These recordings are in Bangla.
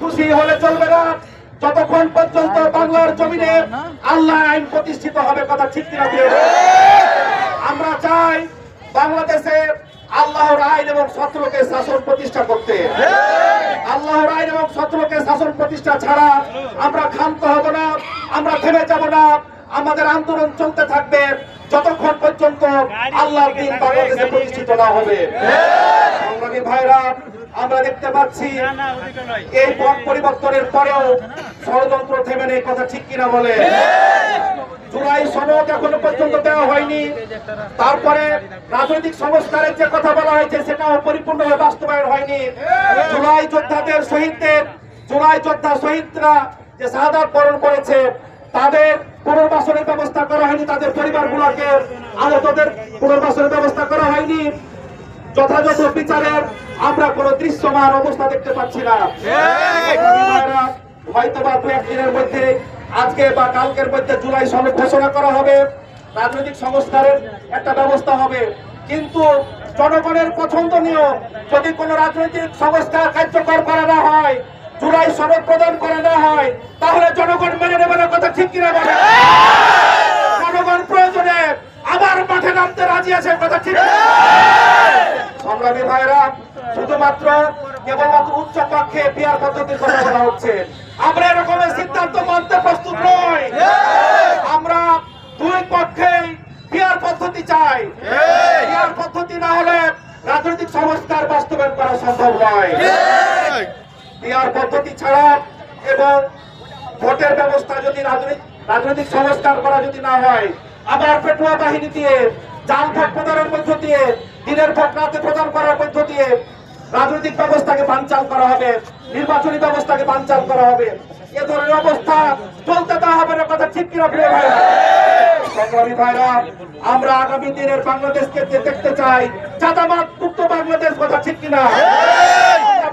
খুশি হলে চলবে না। যতক্ষণ পর্যন্ত বাংলার জমিনে আল্লাহ আইন প্রতিষ্ঠিত হবে কথা ঠিক কিনা দিয়ে। আমরা চাই বাংলাদেশে আল্লাহর আইন এবং সত্রকে শাসন প্রতিষ্ঠা করতে। আল্লাহর আইন এবং শত্রুকে শাসন প্রতিষ্ঠা ছাড়া আমরা ক্ষান্ত হব না আমরা থেমে যাব না। আমাদের আন্দোলন চলতে থাকবে যতক্ষণ পর্যন্ত আল্লাহর দিন বাংলাদেশে প্রতিষ্ঠিত না হবে। ভাইরা আমরা দেখতে পাচ্ছি এই পথ পরিবর্তনের পরেও ষড়যন্ত্র থেমে নেই কথা ঠিক কিনা বলে। জুলাই সনদ এখনও পর্যন্ত দেওয়া হয়নি। তারপরে রাজনৈতিক সংস্কারের যে কথা বলা হয়েছে সেটাও পরিপূর্ণভাবে বাস্তবায়ন হয়নি। জুলাই যোদ্ধাদের শহীদদের জুলাই যোদ্ধা শহীদরা যে শাহাদাত বরণ করেছে তাদের পুনর্বাসনের ব্যবস্থা করা হয়নি তাদের পরিবারগুলোকে আহতদের পুনর্বাসনের ব্যবস্থা করা হয়নি। যথাযথ বিচারের আমরা কোন দৃশ্যমান অবস্থা দেখতে পাচ্ছি না। হয়তো বা দু একদিনের মধ্যে আজকে বা কালকের মধ্যে জুলাই সনদ ঘোষণা করা হবে রাজনৈতিক সংস্কারের একটা ব্যবস্থা হবে। কিন্তু জনগণের পছন্দনীয় যদি কোন রাজনৈতিক সংস্কার কার্যকর করা না হয় জুলাই সনদ প্রদান করা না হয় তাহলে জনগণ মেনে নেবে না কথা ঠিক কিনা বলে? জনগণ প্রয়োজনে আবার মাঠে নামতে রাজি আছে কথা ঠিক শুধুমাত্র কেবলমাত্র উচ্চ কক্ষে বিয়ার পদ্ধতির কথা বলা হচ্ছে। আমরা এরকমের সিদ্ধান্ত মানতে প্রস্তুত নই। আমরা দুই পক্ষেই বিয়ার পদ্ধতি চাই। বিয়ার পদ্ধতি না হলে রাজনৈতিক সংস্কার বাস্তবায়ন করা সম্ভব নয়। বিয়ার পদ্ধতি ছাড়া এবং ভোটের ব্যবস্থা যদি রাজনৈতিক রাজনৈতিক সংস্কার করা যদি না হয়, আবার পেটুয়া বাহিনী দিয়ে জাল ভোট প্রদানের মধ্য দিয়ে দিনের ভোট রাতে প্রদান করার মধ্য দিয়ে রাজনৈতিক ব্যবস্থাকে বানচাল করা হবে, নির্বাচনী ব্যবস্থাকে বানচাল করা হবে। এ ধরনের অবস্থা চলতে দেওয়া হবে না, কথা ঠিক কিনা প্রিয় ভাই? আমরা আগামী দিনের বাংলাদেশকে দেখতে চাই চাঁদাবাদ মুক্ত বাংলাদেশ, কথা ঠিক কিনা?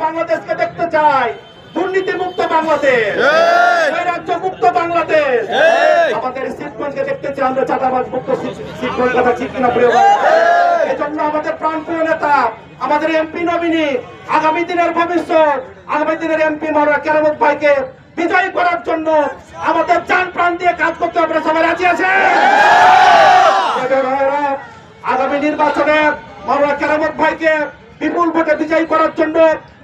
বাংলাদেশকে দেখতে চাই দুর্নীতি মুক্ত বাংলাদেশ। রাজ্য মুক্ত বাংলাদেশ। আমাদের শিবগঞ্জকে দেখতে চাই, আমরা চাঁদাবাদ মুক্ত শিবগঞ্জ কথা ঠিক কিনা প্রিয় ভাই? এজন্য আমাদের প্রাণপ্রিয় নেতা আমাদের এমপি নমিনি আগামী দিনের ভবিষ্যৎ আগামী দিনের এমপি মারা কেরামত ভাইকে বিজয়ী করার জন্য আমাদের চান প্রাণ দিয়ে কাজ করতে আমরা সবাই রাজি আছে আগামী নির্বাচনে মাওলানা কেরামত ভাইকে বিপুল ভোটে বিজয়ী করার জন্য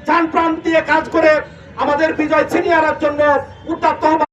চান প্রাণ দিয়ে কাজ করে আমাদের বিজয় ছিনিয়ে আনার জন্য উত্তাপ্ত